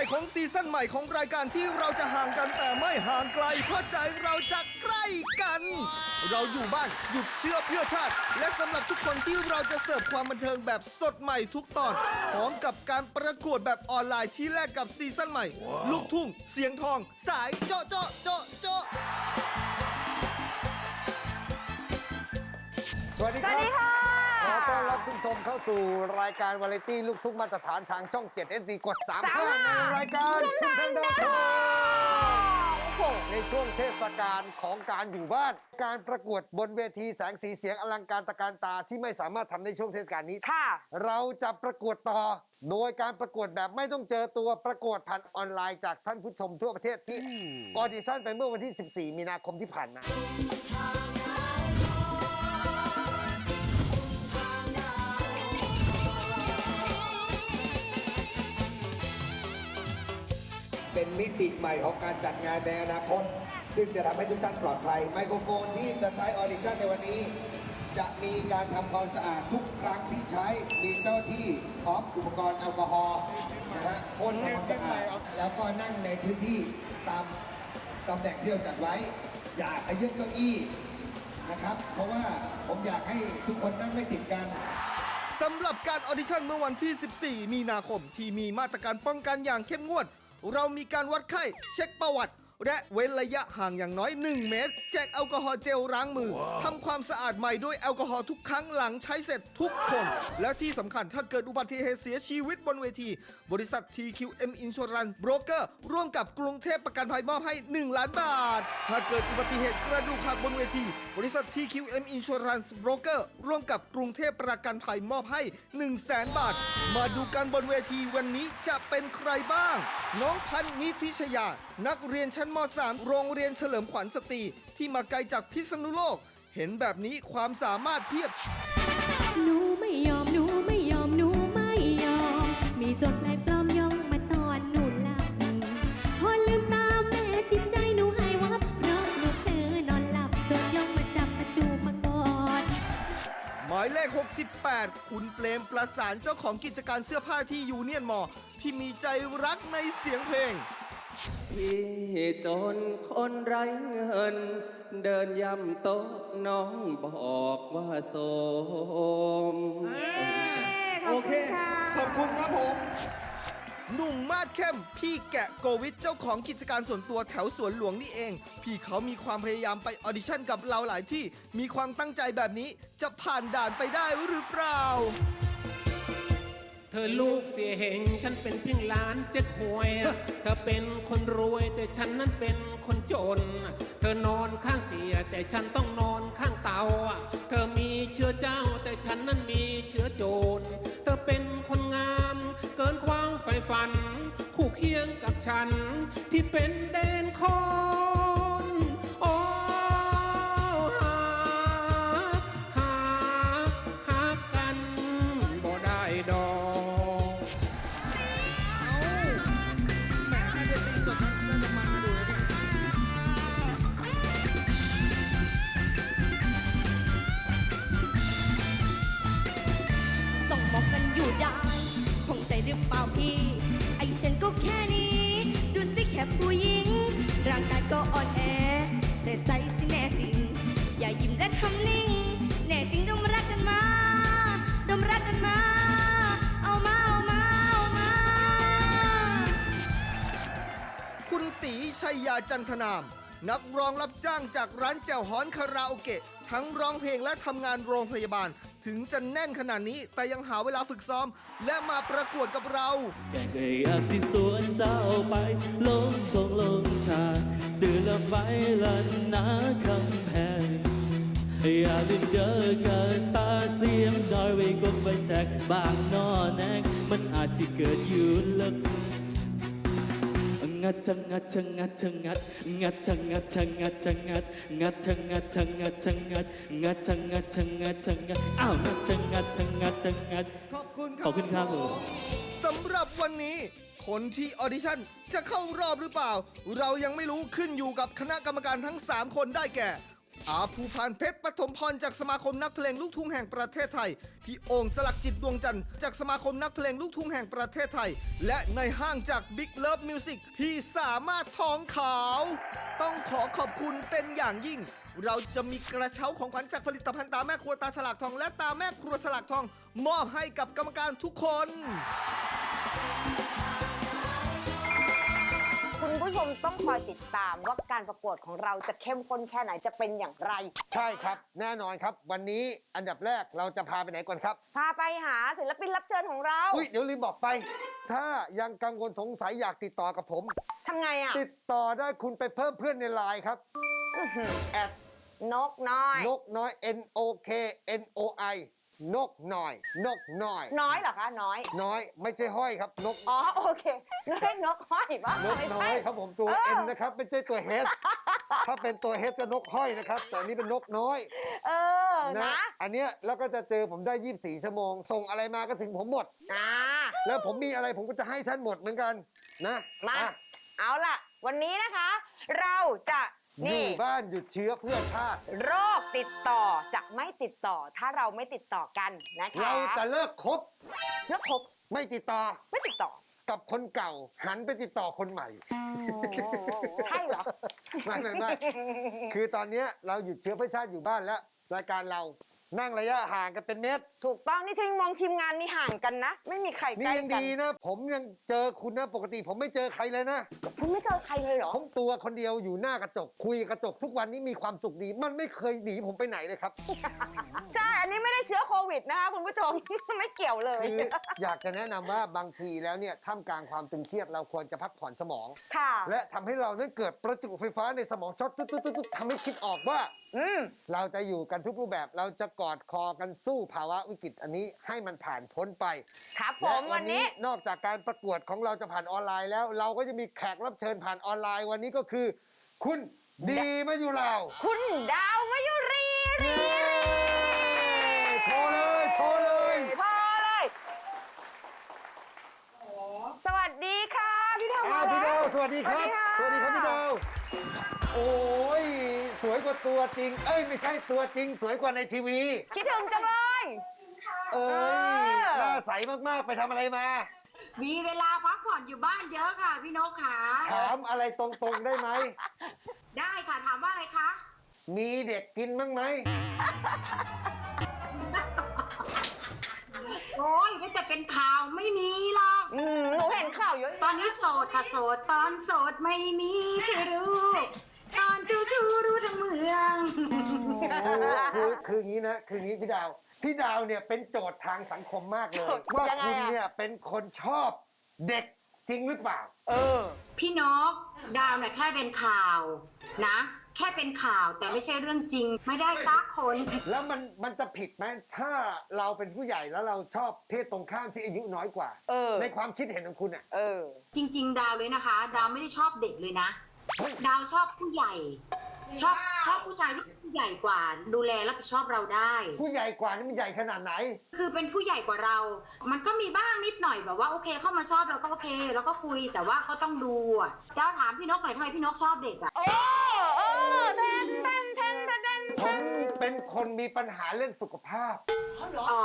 แบบใหม่ของซีซั่นใหม่ของรายการที่เราจะห่างกันแต่ไม่ห่างไกล เพราะใจเราจะใกล้กัน เราอยู่บ้านหยุดเชื่อเพื่อชาติ และสำหรับทุกคนที่เราจะเสิร์ฟความบันเทิงแบบสดใหม่ทุกตอนพร้อมกับการประกวดแบบออนไลน์ที่แลกกับซีซั่นใหม่ ลูกทุ่งเสียงทอง สายโจะโจะโจะโจะสวัสดีสควัสรับ ดีค่ะข อต้อนรับทุกชมเข้าสู่รายการวาไรตี้ลูกทุ่งมาตรฐานทางช่อง 7 SD กด3เพื่อในรายการชุมทางดาวทองโอ้โหในช่วงเทศกาลของการอยู่บ้าน การประกวดบนเวทีแสงสีเสียงอลังการตะการตาที่ไม่สามารถทำในช่วงเทศกาลนี้ค่ะ เราจะประกวดต่อ โดยการประกวดแบบไม่ต้องเจอตัวประกวดผ่านออนไลน์จากท่านผู้ชมทั่วประเทศที่ออดิชั่นไปเมื่อวันที่ 14 มีนาคมที่ผ่านมา มิติใหม่ของการจัดงานในอนาคต ซึ่งจะทำให้ทุกท่านปลอดภัย ไมโครโฟนที่จะใช้ออดิชั่นในวันนี้ จะมีการทำความสะอาดทุกครั้งที่ใช้มีเจ้าที่พร้อมอุปกรณ์แอลกอฮอล์นะฮะพ่นทำความสะอาดแล้วก็นั่งในพื้นที่ตามตำแหน่งที่เราจัดไว้ อย่าขยื่นเก้าอี้นะครับ เพราะว่าผมอยากให้ทุกคนนั่งไม่ติดกันสำหรับการออดิชั่นเมื่อวันที่ 14 มีนาคมที่มีมาตรการป้องกันอย่างเข้มงวด เรามีการวัดไข้เช็คประวัติ และเว้นระยะห่างอย่างน้อย 1 เมตร แจกแอลกอฮอล์เจลล้างมือทำความสะอาดใหม่ด้วยแอลกอฮอล์ทุกครั้งหลังใช้เสร็จทุกคน และที่สำคัญถ้าเกิดอุบัติเหตุเสียชีวิตบนเวที บริษัท TQM Insurance Broker ร่วมกับกรุงเทพประกันภัยมอบให้ 1 ล้านบาท ถ้าเกิดอุบัติเหตุกระดูกหักบนเวที บริษัท TQM Insurance Broker ร่วมกับกรุงเทพประกันภัยมอบให้ 1 0 0 0 0แสนบาท มาดูกันบนเวทีวันนี้จะเป็นใครบ้าง น้องพันธ์นิธิชยา นักเรียนชั้นม .3 โรงเรียนเฉลิมขวัญสตรีที่มาไกลจากพิษณุโลก เห็นแบบนี้ความสามารถเพียบ หนูไม่ยอม หนูไม่ยอม หนูไม่ยอม มีจดลายปลอมย่องมาตอนหนูหลับ พอลืมตาแม่จิตใจหนูให้วับ เพราะหนูเผลอนอนหลับจนย่องมาจับมาจูบมากอด หมายเลข 68 คุณเปรมประสานเจ้าของกิจการเสื้อผ้าที่ยูเนียนมอ ที่มีใจรักในเสียงเพลง พี่จนคนไร้เงิน เดินย่ำโต๊ะน้องบอกว่าโสม โอเค ขอบคุณครับผม หนุ่มมาดเข้ม พี่แกะโกวิทเจ้าของกิจการส่วนตัวแถวสวนหลวงนี่เอง พี่เขามีความพยายามไปออดิชั่นกับเราหลายที่ มีความตั้งใจแบบนี้จะผ่านด่านไปได้หรือเปล่า เธอลูกเสียเหงฉันเป็นเพียงหลานเจ๊หวย เธอเป็นคนรวยแต่ฉันนั้นเป็นคนจน เธอนอนข้างเตียงแต่ฉันต้องนอนข้างเตา เธอมีเชื้อเจ้าแต่ฉันนั้นมีเชื้อโจร เธอเป็นคนงามเกินความใฝ่ฝัน คู่เคียงกับฉันที่เป็นเดนคอ ทำนิ่ง แน่จริงดมรักกันมาดมรักกันมา เอามาเอามาเอามา คุณตีชัยยาจันทนาม นักร้องรับจ้างจากร้านแจ่วฮ้อนคาราโอเกะ ทั้งร้องเพลงและทำงานโรงพยาบาล ถึงจะแน่นขนาดนี้ แต่ยังหาเวลาฝึกซ้อม และมาประกวดกับเราก็อยากสิสวนเจ้าไปลงทงลงทางดื้อละไปละนาคำ แพงอย่าลืมเด้อเกิดตาเสียมดอยไว้กบไปแจกบางนอแนงมันอาจสิเกิดอยู่ลึกงัดชะงัดชะงัดชะงัดงัดชะงัดชะงัดชะงัดงัดชะงัดชะงัดชะงัดงัดชะงัดชะงัดชะงัดอ้าวงัดชะงัดชะงัดชะงัดขอบคุณครับขอบคุณครับผมสำหรับวันนี้ คนที่ออดิชั่นจะเข้ารอบหรือเปล่า เรายังไม่รู้ขึ้นอยู่กับคณะกรรมการทั้ง 3 คนได้แก่ อาภูพานเพชรปฐมพรจากสมาคมนักเพลงลูกทุ่งแห่งประเทศไทย พี่โองค์สลักจิตดวงจันทร์จากสมาคมนักเพลงลูกทุ่งแห่งประเทศไทย และในห้างจาก Big Love Music พี่สามารถทองขาว ต้องขอขอบคุณเป็นอย่างยิ่ง เราจะมีกระเช้าของขวัญจากผลิตภัณฑ์ตาแม่ครัวตาฉลากทอง และตาแม่ครัวฉลากทอง มอบให้กับกรรมการทุกคน องคอยติดตามว่าการประกวดของเราจะเข้มข้นแค่ไหนจะเป็นอย่างไร ใช่ครับ แน่นอนครับ วันนี้อันดับแรกเราจะพาไปไหนก่อนครับ พาไปหาศิลปินรับเชิญของเราอุ้ยเดี๋ยวลืมบอกไป ถ้ายังกังวลสงสัยอยากติดต่อกับผม ทำไงอะติดต่อได้คุณไปเพิ่มเพื่อนในไลน์ครับแอดนกน้อย นกน้อย N O K N O I นกหน่อย นกหน่อย น้อยเหรอคะ น้อย น้อยไม่ใช่ห้อยครับ นกอ๋อ โอเคเรียกนกห้อยปะนกไม่น้อใช่ยครับผมตัวเออ N นะครับไม่ใช่ตัว H ถ้าเป็นตัว H จะนกห้อยนะครับ แต่อันนี้เป็นนกน้อย เออนะนะ อันเนี้ยแล้วก็จะเจอผมได้ 24 ชั่วโมง ส่งอะไรมาก็ถึงผมหมดอ่าแล้วผมมีอะไรผมก็จะให้ท่านหมดเหมือนกันนะมาอะเอาล่ะ วันนี้นะคะ เราจะ อนี่ ยู่บ้านหยุดเชื้อเพื่อชาติ โรคติดต่อจะไม่ติดต่อถ้าเราไม่ติดต่อกันนะคะเราจะเลิกคบเลิกคบไม่ติดต่อไม่ติดต่อ กับคนเก่า หันไปติดต่อคนใหม่ ใช่เหรอ ไม่ไม่ไม่ คือตอนเนี้ยเราหยุดเชื้อเพื่อชาติอยู่บ้านแล้ว รายการเรา นั่งระยะห่างกันเป็นเมตร ถูกต้องนี่ทิ้งมองทีมงานนี่ห่างกันนะ ไม่มีใครใกนี่ล้ยังกันดีนะ ผมยังเจอคุณนะปกติผมไม่เจอใครเลยนะ คุณไม่เจอใครเลยเหรอผมตัวคนเดียวอยู่หน้ากระจก คุยกับกระจกทุกวันนี้มีความสุขดี มันไม่เคยหนีผมไปไหนเลยครับ ใช่อันนี้ไม่ได้เชื้อโควิดนะคะคุณผู้ชม ไม่เกี่ยวเลยคืออยากจะแนะนำว่าบางทีแล้วเนี่ยท่ามกลางความตึงเครียดเราควรจะพักผ่อนสมอง ค่ะ และทำให้เรานั้นเกิดประจุไฟฟ้าในสมองช็อตตุ๊ดตุ๊ดตุ๊ดตุ๊ดทำให้คิดออกว่า อืม เราจะอยู่กันทุกรูปแบบ เราจะกอดคอกันสู้ภาวะวิกฤตอันนี้ให้มันผ่านพ้นไปครับผและมวันนี้ นอกจากการประกวดของเราจะผ่านออนไลน์แล้ว เราก็จะมีแขกรับเชิญผ่านออนไลน์วันนี้ก็คือ คุณดีมาอยู่เราคุณดาวมายุรีรีโทรเลยโทรเลย พอเลย สวัสดีค่ะ พี่ดาวอ้าวพี่แล้ดาวสวัสดีครับ สวัสดีค่ะครับพี่ดาว โอ้ย สวยกว่าตัวจริง เอ้ย ไม่ใช่ตัวจริง สวยกว่าในทีวี คิดถึงจังเลย เอ้ยเออ หน้าใสมากๆ ไปทำอะไรมา มีเวลาพักผ่อนอยู่บ้านเยอะค่ะ พี่นกขาถามอะไรตรงๆได้ไหม ได้ค่ะถามว่าอะไรคะมีเด็กกินบ้างไหม โอ้ยก็จะเป็นข่าวไม่มีหรอกอืมหนูเห็นข่าวเยอะตอนนี้โสดค่ะโสดตอนโสดไม่มีที่รู้ตอน จูจูรู้ทั้งเมืองคือคืออย่างนี้นะคืออย่างนี้พี่ดาว พี่ดาวเนี่ยเป็นโจทย์ทางสังคมมากเลย ว่ายังไงคุณอะ เนี่ยเป็นคนชอบเด็กจริงหรือเปล่า เออ พี่นกดาวน่ะแค่เป็นข่าวนะ แค่เป็นข่าวแต่ไม่ใช่เรื่องจริง ไม่ได้ซักคน แล้วมันมันจะผิดไหมถ้าเราเป็นผู้ใหญ่แล้วเราชอบเพศตรงข้ามที่อายุน้อยกว่า เออ ในความคิดเห็นของคุณอะ เออ จริง ๆ ดาวเลยนะคะ ดาวไม่ได้ชอบเด็กเลยนะ ดาวชอบผู้ใหญ่ ชอบชอบผู้ชายที่ผู้ใหญ่กว่า ดูแลรับผิดชอบเราได้ ผู้ใหญ่กว่านี่มันใหญ่ขนาดไหน คือเป็นผู้ใหญ่กว่าเรา มันก็มีบ้างนิดหน่อยแบบว่าโอเค เข้ามาชอบเราก็โอเค แล้วก็คุยแต่ว่าเขาต้องดูอะดาวถามพี่นกหน่อยทำไมพี่นกชอบเด็กอะโอ้เออ เป็นคนมีปัญหาเรื่องสุขภาพ อ๋อ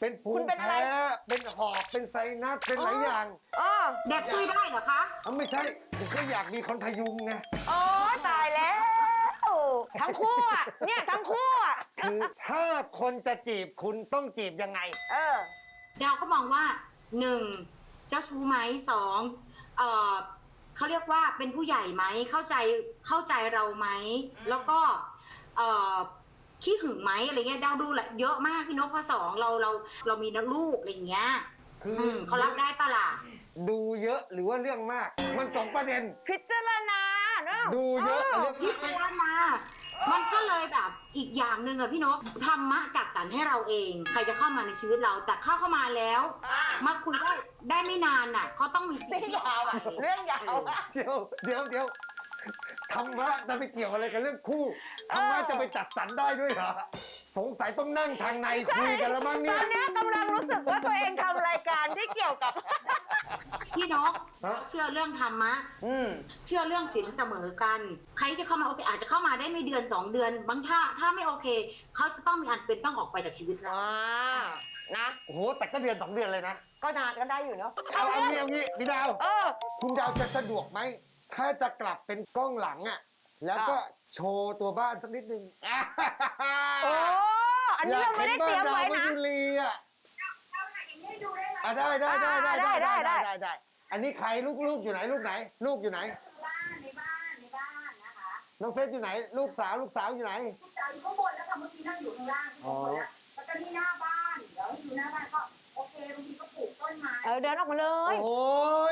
เป็นภูคุมิณเป็นอะไร แพ้ เป็นหอบ เป็นไซนัส เป็นหลายอย่างเออเด็กช่วยได้เหรอคะเอาไม่ใช่ผมก็อยากมีคนพยุงไง โอ้ตายแล้ว ทั้งคู่อะ เนี่ยทั้งคู่อะ คือถ้าคนจะจีบคุณต้องจีบยังไง เออ ดาวก็มองว่าหนึ่งเจ้าชู้ไหมสองเออเขาเรียกว่าเป็นผู้ใหญ่ไหมเข้าใจเข้าใจเราไหมแล้วก็เออ ขี้หึงไหมอะไรเงี้ยดาวดูแหละเยอะมากพี่นกข้อสองเราเราเรามีลูกอะไรอย่างเงี้ยคืออืมเขารับได้ปะล่ะ ดูเยอะหรือว่าเรื่องมาก มันสองประเด็น พิจารณาเนอะดูเยอะกับเรื่องพิจารณามันก็เลยแบบอีกอย่างหนึ่งอะพี่นกธรรมะจัดสรรให้เราเอง ใครจะเข้ามาในชีวิตเรา แต่เข้าเข้ามาแล้ว มาคุยได้ได้ไม่นานน่ะก็ต้องมีสิ่งนี่ที่ยาวอะเรื่องยาวอะเดี๋ยวเดี๋ยวเดี๋ยว ธรรมะจะไปเกี่ยวอะไรกับเรื่องคู่ธรรมะจะไปจัดสรรได้ด้วยเหรอสงสัยต้องนั่งทางในคุยกันแล้วมั้งตเนี่อย นเนี้ยกำลังรู้สึกว่าตัวเองทำรายการที่เกี่ยวกับ พี่นกฮะ เชื่อเรื่องธรรมะ อืม เชื่อเรื่องศีลเสมอกัน ใครจะเข้ามาโอเค อาจจะเข้ามาได้ไม่เดือนสองเดือน บางถ้าถ้าไม่โอเค เขาจะต้องมีอันเป็นต้องออกไปจากชีวิตเรา อ่า นะ โอ้โหแต่ก็เดือนสองเดือนเลยนะ ก็นานก็ได้อยู่เนาะเอาเอางี้เอางี้พี่ดาว เออ คุณดาวจะสะดวกไหม ถ้าจะกลับเป็นกล้องหลังอะแล้วก็โชว์ตัวบ้านสักนิดนึงโอ้อันนี้เราไม่ได้เตรียมไว้อยากนะเห็นบ้านดาวมัยุรีอะอะได้ได้ได้ได้อ่าได้ได้ได้ได้ได้ได้ได้ อันนี้ใครลูกลูกอยู่ไหนลูกไหน ลูกอยู่ไหนบ้านในบ้านในบ้านนะคะน้องเฟซอยู่ไหน ลูกสาวลูกสาวอยู่ไหนจานข้างบนแล้วค่ะเมื่อกี้นั่งอยู่ข้างล่างอ๋อแล้วก็ที่หน้าบ้านเดี๋ยวอยู่หน้าบ้านก็โอเคบางทีก็ปลูกต้นไม้เออเดินออกมาเลย โอ้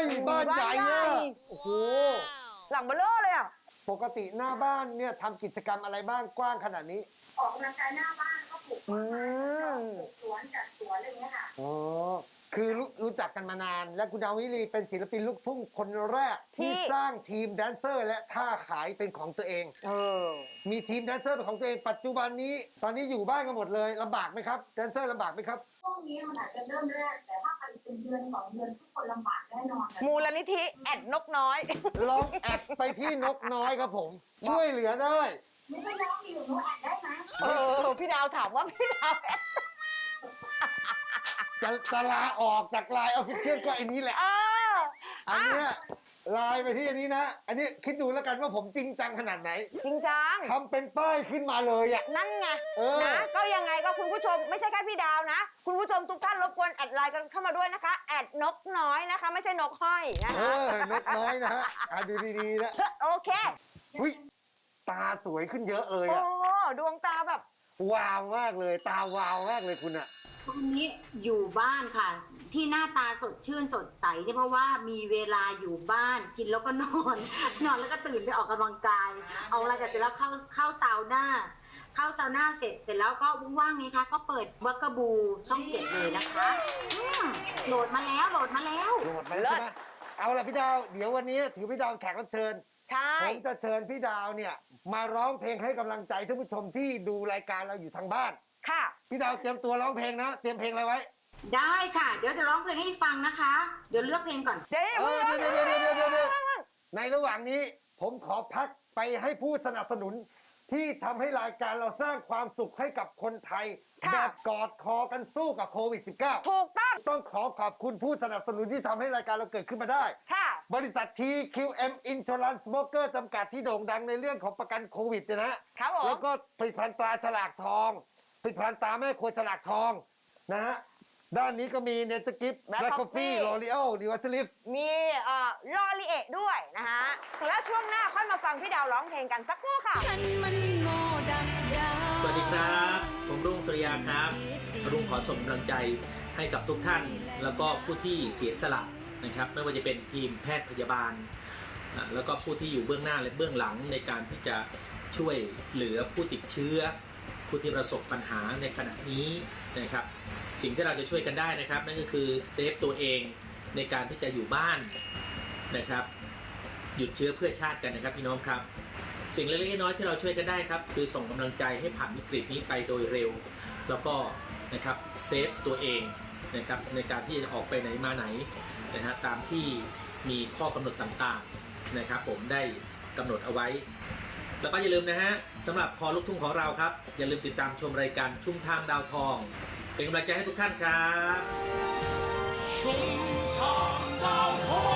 ยบ้านใหญ่บ้านใหญ่อะโอ้โหหลังเบลเลอร์เลยอะ ปกติหน้าบ้านเนี่ยทำกิจกรรมอะไรบ้างกว้างขนาดนี้ ออกกำลังกายหน้าบ้านก็ปลูกต้นไม้อืมปลูกสวนจัดสวนอะไรอย่างเงี้ยค่ะ อ๋อ คือรู้รู้จักกันมานาน และคุณดาววิรีเป็นศิลปินลูกทุ่งคนแรก ที่ที่ สร้างทีมแดนเซอร์ และท่าขายเป็นของตัวเอง เออ มีทีมแดนเซอร์เป็นของตัวเองปัจจุบันนี้ ตอนนี้อยู่บ้านกันหมดเลยลำบากไหมครับแดนเซอร์ลำบากไหมครับ ช่วงนี้มันอาจจะเริ่มแรกแต่ถ้าไปเป็นเดือนสองเดือน มูลนิธิแอดนกน้อย ลองแอดไปที่นกน้อยครับผม ช่วยเหลือได้ ไม่ใช่น้องมีอยู่หนูแอดได้ไหมเออ พี่ดาวถามว่าพี่ดาวแอดจะจะลาออกจากไลน์ออฟฟิเชียลก็ไอ้นี้แหละ เอออันเนี้ย ไลน์ไปที่อันนี้นะ อันนี้คิดดูแล้วกันว่าผมจริงจังขนาดไหนจริงจัง ทำเป็นป้ายขึ้นมาเลยอะ นั่นไงเออ นะก็ยังไงก็คุณผู้ชมไม่ใช่แค่พี่ดาวนะ คุณผู้ชมทุกท่านรบกวนแอดไลน์กันเข้ามาด้วยนะคะแอดนกน้อยนะคะ ไม่ใช่นกห้อยนะเอคะอนกน้อยนะฮะอะดูดีๆนะโอเคอุ้ยตาสวยขึ้นเยอะเลยโอ้อะดวงตาแบบ วาวมากเลย ตาวาวมากเลยคุณอะ ตอนนี้อยู่บ้านค่ะ ที่หน้าตาสดชื่นสดใสเนี่ยเพราะว่ามีเวลาอยู่บ้านกินแล้วก็นอน นอนแล้วก็ตื่นไปออกกำลังกาย เอาอะไรกันเสร็จแล้วเข้าเข้าซาวน่าเข้าซาวน่าเสร็จเสร็จแล้วก็ว่างๆนี้คะก็เปิดวักกะบูช่องเจ็ดเลยนะคะอืมโหลดมาแล้วโหลดมาแล้ว โหลดมาแล้วใช่ไหมเอาล่ะพี่ดาวเดี๋ยววันนี้ถือพี่ดาวแขกรับเชิญ ใช่ ผมจะเชิญพี่ดาวเนี่ยมาร้องเพลงให้กำลังใจท่านผู้ชมที่ดูรายการเราอยู่ทางบ้าน ค่ะ พี่ดาวเตรียมตัวร้องเพลงนะ เตรียมเพลงอะไรไว้ ได้ค่ะ เดี๋ยวจะร้องเพลงให้ฟังนะคะ เดี๋ยวเลือกเพลงก่อน เดี๋ยวเออเดี๋ยวเดี๋ยวเดี๋ยวเดี๋ยวเดี๋ยวเดี๋ยวในระหว่างนี้ผมขอพักไปให้ผู้สนับสนุน ที่ทำให้รายการเราสร้างความสุขให้กับคนไทยแบบกอดคอกันสู้กับโควิด -19 ถูกต้องต้องขอขอบคุณผู้สนับสนุนที่ทำให้รายการเราเกิดขึ้นมาได้ ค่ะ บริษัท TQM Insurance Broker จำกัดที่โด่งดังในเรื่องของประกันโควิดเนี่ยนะ ครับผม แล้วก็ผลิตภัณฑ์ตราฉลากทอง ผลิตภัณฑ์ตราแม่ครัวฉลากทองนะฮะ ด้านนี้ก็มีเนสกิฟ Black แบล็กกาแฟ Coffee โรลิโอดิวัตลิฟมีเอ่อลอรีเอะด้วยนะฮะ แล้วช่วงหน้าค่อยมาฟังพี่ดาวร้องเพลงกันสักครู่ค่ะ ฉันมันโง่ดังดาวสวัสดีครับ ผมรุ่งสุริยาครับ รุ่งขอส่งกำลังใจให้กับทุกท่าน แล้วก็ผู้ที่เสียสละนะครับ ไม่ว่าจะเป็นทีมแพทย์พยาบาลอะแล้วก็ผู้ที่อยู่เบื้องหน้าและเบื้องหลังในการที่จะช่วยเหลือผู้ติดเชื้อ ผู้ที่ประสบปัญหาในขณะนี้นะครับ สิ่งที่เราจะช่วยกันได้นะครับ นั่นก็คือเซฟตัวเองในการที่จะอยู่บ้านนะครับ หยุดเชื้อเพื่อชาติกันนะครับพี่น้องครับ สิ่งเล็กๆน้อยๆที่เราช่วยกันได้ครับ คือส่งกำลังใจให้ผ่านวิกฤตนี้ไปโดยเร็ว แล้วก็นะครับเซฟตัวเองนะครับในการที่จะออกไปไหนมาไหนนะฮะตามที่มีข้อกำหนดต่างๆนะครับ ผมได้กำหนดเอาไว้ แล้วก็อย่าลืมนะฮะสำหรับคอลูกทุ่งของเราครับ อย่าลืมติดตามชมรายการชุ่มทางดาวทอง เป็นกำลังใจให้ทุกท่านครับ ชุมทางดาว